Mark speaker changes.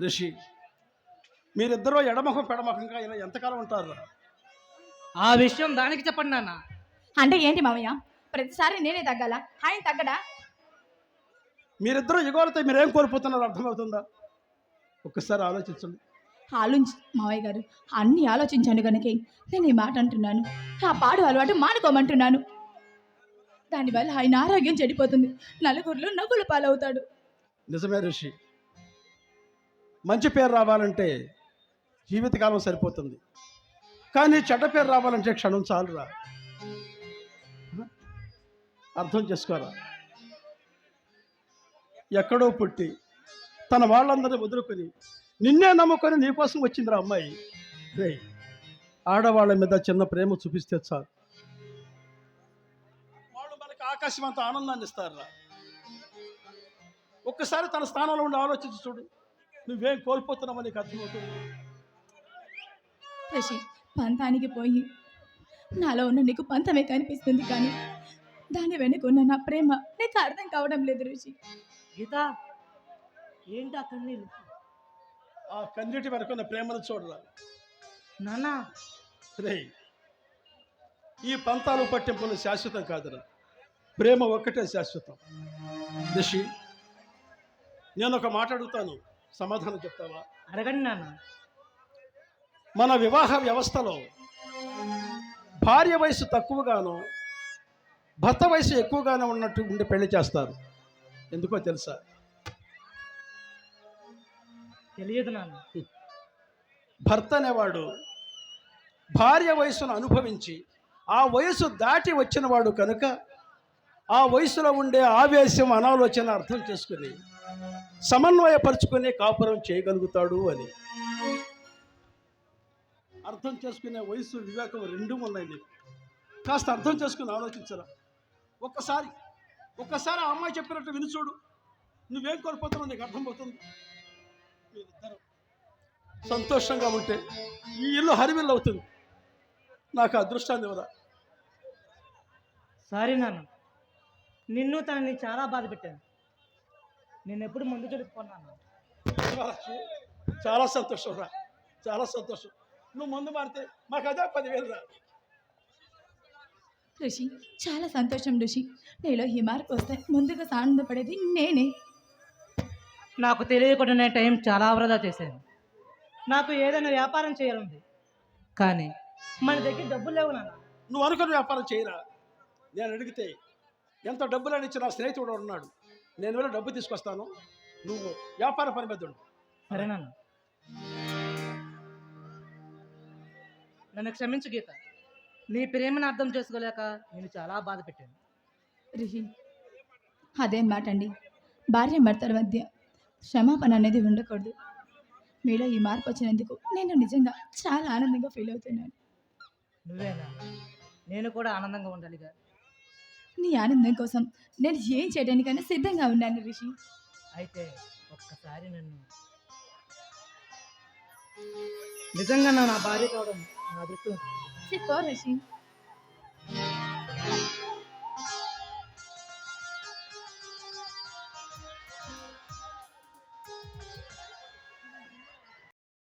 Speaker 1: రిషి మీరిద్దరూ ఎడమొఖం పెడమొఖంగా ఇలా ఎంతకాలం ఉంటారు?
Speaker 2: ఆ విషయం దానికి చెప్పండి నాన్న.
Speaker 3: అంటే ఏంటి మామయ్య? ప్రతిసారి నేనే తగ్గాల? ఆయన తగ్గడా?
Speaker 1: మీరిద్దరూ యుగోలతో మీరేం కోల్పోతున్నారో అర్థమవుతుందా? ఒక్కసారి ఆలోచించండి.
Speaker 3: ఆలోచి మావయ్య గారు అన్ని ఆలోచించాను కనుకే నేను ఈ మాట అంటున్నాను. ఆ పాడు అలవాటు మానుకోమంటున్నాను. దానివల్ల ఆయన ఆరోగ్యం చెడిపోతుంది. నలుగురిలో నవ్వుల పాలవుతాడు.
Speaker 1: నిజమే ఋషి మంచి పేరు రావాలంటే జీవితకాలం సరిపోతుంది. కానీ చెడ్డ పేరు రావాలంటే క్షణం చాలురా. అర్థం చేసుకోరా? ఎక్కడో పుట్టి తన వాళ్ళందరినీ వదులుకొని నిన్నే నమ్ముకొని నీకోసం వచ్చిందిరా అమ్మాయి. రే ఆడవాళ్ళ మీద చిన్న ప్రేమ చూపిస్తే చాలు. వాళ్ళు మనకి ఆకాశం అంత ఆనందాన్ని ఇస్తారా ఒక్కసారి తన స్థానంలో ఉండి ఆలోచించి చూడు. నువ్వేం కోల్పోతున్నావో నీకు అర్థమవుతుంది.
Speaker 3: రిషి పంతానికి పోయి. నాలో ఉన్న నీకు పంతమే కనిపిస్తుంది కానీ దాని వెనుక ఉన్న నా ప్రేమ నీకు అర్థం కావడం లేదు రుషి
Speaker 2: గీత ఏంటి ఆ కన్నీళ్ళు?
Speaker 1: ఆ కన్నీటి వెనుకున్న ప్రేమను చూడరా.
Speaker 2: నాన్న.
Speaker 1: రే ఈ పంతాలు పట్టింపులు శాశ్వతం కాదురా. ప్రేమ ఒక్కటే శాశ్వతం. రిషి నేను ఒక మాట అడుగుతాను. సమాధానం చెప్తావా?
Speaker 2: అడగండి నాన్న.
Speaker 1: మన వివాహ వ్యవస్థలో భార్య వయసు తక్కువగాను భర్త వయసు ఎక్కువగానే ఉన్నట్టు ఉండి పెళ్ళి చేస్తారు. ఎందుకో తెలుసా?
Speaker 2: తెలియదు నాన్న.
Speaker 1: భర్త అనేవాడు భార్య వయసును అనుభవించి ఆ వయసు దాటి వచ్చిన వాడు కనుక ఆ వయసులో ఉండే ఆవేశం అనాలోచన అర్థం చేసుకుని సమన్వయపరుచుకునే కాపురం చేయగలుగుతాడు అని. అర్థం చేసుకునే వయసు వివేకం రెండూ ఉన్నాయి నీకు కాస్త అర్థం చేసుకుని ఆలోచించరా. ఒక్కసారి ఒక్కసారి ఆ అమ్మాయి చెప్పినట్టు విని చూడు. నువ్వేం కోల్పోతున్నావు నీకు అర్థమవుతుంది మీరిద్దరు సంతోషంగా ఉంటే ఈ ఇల్లు హరివిల్లు అవుతుంది. నాకు అదృష్టాన్ని ఇవ్వరా?
Speaker 2: సారీ నాన్న. నిన్ను తనని చాలా బాధ పెట్టాను. నేను ఎప్పుడు ముందు
Speaker 1: శివరాజు, చాలా సంతోషం రా. చాలా సంతోషం. నువ్వు ముందు మారితే మాకు అదే పదివేలు రా.
Speaker 3: ఋషి చాలా సంతోషం ఋషి. నీలో ఈ మార్పు వస్తే ముందుగా ఆనందపడేది నేనే.
Speaker 2: నాకు తెలియకుండానే టైం చాలా వృధా చేశాను. నాకు ఏదైనా వ్యాపారం చేయాలంది కానీ మన దగ్గర డబ్బులు లేవు నాన్న.
Speaker 1: నువ్వు అనుకున్న వ్యాపారం చేయరా? నేను అడిగితే ఎంత డబ్బులని ఇచ్చిన నా స్నేహితుడు ఉన్నాడు? నేను వెళ్ళి డబ్బు తీసుకొస్తాను. నువ్వు వ్యాపార పని మీద ఉండు.
Speaker 2: సరే నాన్న. నన్ను క్షమించు గీత. నీ ప్రేమను అర్థం చేసుకోలేక నేను చాలా బాధ పెట్టాను.
Speaker 3: రిషి అదేం మాట అండి. భార్య భర్తల మధ్య క్షమాపణ అనేది ఉండకూడదు. మీలో ఈ మార్పు వచ్చినందుకు నేను నిజంగా చాలా ఆనందంగా ఫీల్ అవుతున్నాను.
Speaker 2: నువ్వేనా? నేను కూడా ఆనందంగా ఉండాలిగా.
Speaker 3: నీ ఆనందం కోసం నేను ఏం చేయడానికైనా సిద్ధంగా ఉన్నాను రిషి.
Speaker 2: అయితే ఒక్కసారి నన్ను నిజంగా నా భార్య కావడం నా అదృష్టం.
Speaker 3: చెప్పో రిషి.